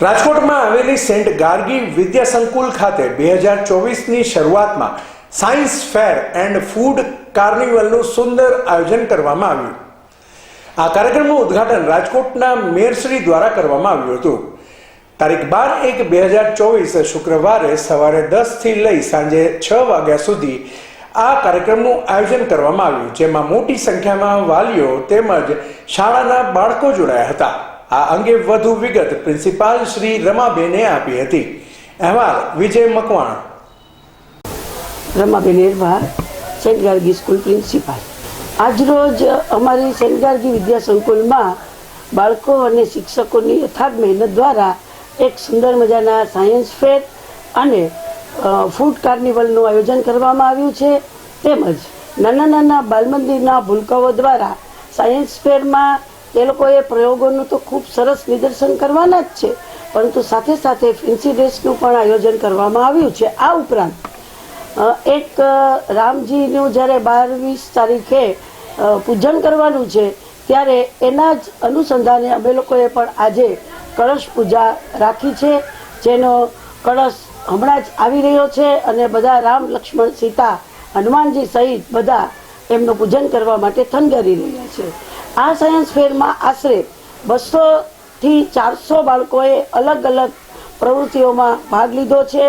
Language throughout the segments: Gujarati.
રાજકોટમાં આવેલી સેન્ટ ગાર્ગી વિદ્યા સંકુલ ખાતે બે હજાર ચોવીસની શરૂઆતમાં સાયન્સ ફેર એન્ડ ફૂડ કાર્નિવલનું સુંદર આયોજન કરવામાં આવ્યું. આ કાર્યક્રમનું ઉદ્ઘાટન રાજકોટના મેયરશ્રી દ્વારા કરવામાં આવ્યું હતું. તારીખ બાર એક બે હજાર ચોવીસ શુક્રવારે સવારે દસથી લઈ સાંજે છ વાગ્યા સુધી આ કાર્યક્રમનું આયોજન કરવામાં આવ્યું, જેમાં મોટી સંખ્યામાં વાલીઓ તેમજ શાળાના બાળકો જોડાયા હતા. આ અંગે વધુ વિગત પ્રિન્સિપાલ શ્રી રમાબેને આપી હતી. અહેવાલ Vijay Makwana. Ramaben Erva saint Gargi school principal. આજરોજ અમારી સેન્ટ ગાર્ગી વિદ્યા સંકુલમાં બાળકો અને શિક્ષકોની યથાર્થ મહેનત દ્વારા એક સુંદર મજાના સાયન્સ ફેર અને ફૂડ કાર્નિવલનું આયોજન કરવામાં આવ્યું છે. તેમજ નાના નાના બાલમંદિરના ભૂલકાઓ દ્વારા સાયન્સ ફેરમાં એ લોકોએ પ્રયોગોનું તો ખૂબ સરસ નિદર્શન કરવાના જ છે. પરંતુ સાથે સાથે ફેન્સી ડ્રેસનું પણ આયોજન કરવામાં આવ્યું છે. આ ઉપરાંત એક રામજીનું જ્યારે બારવીસ તારીખે પૂજન કરવાનું છે, ત્યારે એના જ અનુસંધાને અમે લોકોએ પણ આજે કળશ પૂજા રાખી છે, જેનો કળશ હમણાં જ આવી રહ્યો છે અને બધા રામ, લક્ષ્મણ, સીતા, હનુમાનજી સહિત બધા એમનું પૂજન કરવા માટે થનગરી રહ્યા છે. આ સાયન્સ ફેરમાં આશરે બસોથી ચારસો બાળકોએ અલગ અલગ પ્રવૃત્તિઓમાં ભાગ લીધો છે.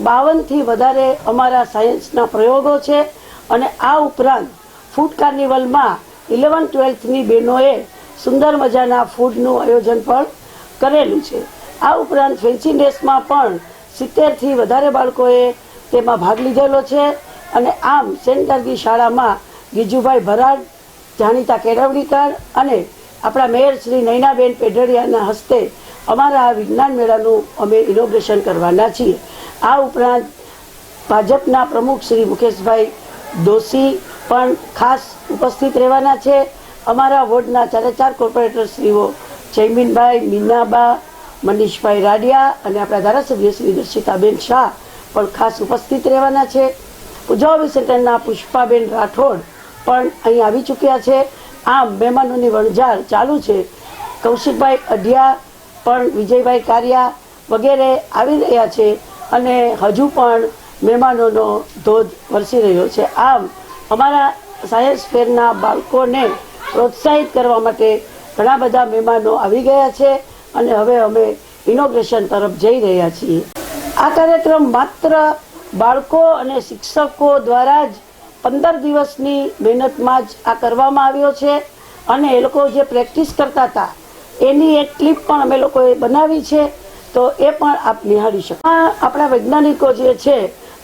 બાવનથી વધારે અમારા સાયન્સના પ્રયોગો છે અને આ ઉપરાંત ફૂડ કાર્નિવલમાં ઇલેવન ટ્વેલ્થની બહેનોએ સુંદર મજાના ફૂડનું આયોજન પણ કરેલું છે. આ ઉપરાંત ફેન્સી ડ્રેસમાં પણ સિત્તેરથી વધારે બાળકોએ તેમાં ભાગ લીધેલો છે અને આમ સેન્ટ ગાર્ગી શાળામાં ગીજુભાઈ ભરાડ જાણીતા કેળવણીકાર અને આપણા મેયર શ્રી નૈનાબેન પેઢડિયાના હસ્તે અમારા આ વિજ્ઞાન મેળાનું અમે ઇનોગ્રેશન કરવાના છીએ. આ ઉપરાંત ભાજપના પ્રમુખ શ્રી મુકેશભાઈ દોશી પણ ખાસ ઉપસ્થિત રહેવાના છે. અમારા વોર્ડના ચારે ચાર કોર્પોરેટર શ્રીઓ જયમીનભાઈ, મીનાબા, મનીષભાઈ રાડિયા અને આપણા ધારાસભ્ય શ્રી દર્શિતાબેન શાહ પણ ખાસ ઉપસ્થિત રહેવાના છે. પૂજાવી સેન્ટરના પુષ્પાબેન રાઠોડ પણ અહીં આવી ચૂક્યા છે. આમ મહેમાનોની વણઝાર ચાલુ છે. કૌશિકભાઈ અઢિયા પણ વિજયભાઈ કારિયા વગેરે આવી રહ્યા છે અને હજુ પણ મહેમાનોનો ધોધ વરસી રહ્યો છે. આમ અમારા સાયન્સ ફેરના બાળકોને પ્રોત્સાહિત કરવા માટે ઘણા બધા મહેમાનો આવી ગયા છે અને હવે અમે ઇનોગ્રેશન તરફ જઈ રહ્યા છીએ. આ કાર્યક્રમ માત્ર બાળકો અને શિક્ષકો દ્વારા જ પંદર દિવસની મહેનતમાં જ આ કરવામાં આવ્યો છે અને એ લોકો જે પ્રેક્ટિસ કરતા હતા, એની એક ક્લિપ પણ અમે લોકોએ બનાવી છે, તો એ પણ આપ નિહાળી શકો. આપણા વૈજ્ઞાનિકો જે છે,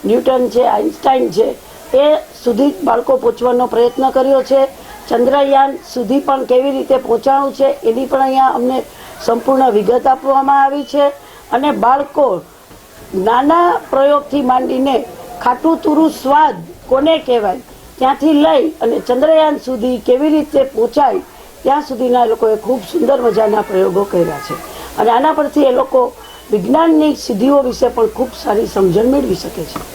ન્યૂટન છે આઇન્સ્ટાઈન છે, એ સુધી બાળકો પહોંચવાનો પ્રયત્ન કર્યો છે. ચંદ્રયાન સુધી પણ કેવી રીતે પહોંચાડવું છે, એની પણ અહીંયા અમને સંપૂર્ણ વિગત આપવામાં આવી છે. અને બાળકો નાના પ્રયોગથી માંડીને ખાટું તુરું સ્વાદ કોને કહેવાય? ત્યાંથી લઈ અને ચંદ્રયાન સુધી કેવી રીતે પહોંચાય, ત્યાં સુધીના એ લોકોએ ખૂબ સુંદર મજાના પ્રયોગો કર્યા છે. અને આના પરથી એ લોકો વિજ્ઞાનની સિદ્ધિઓ વિશે પણ ખૂબ સારી સમજણ મેળવી શકે છે.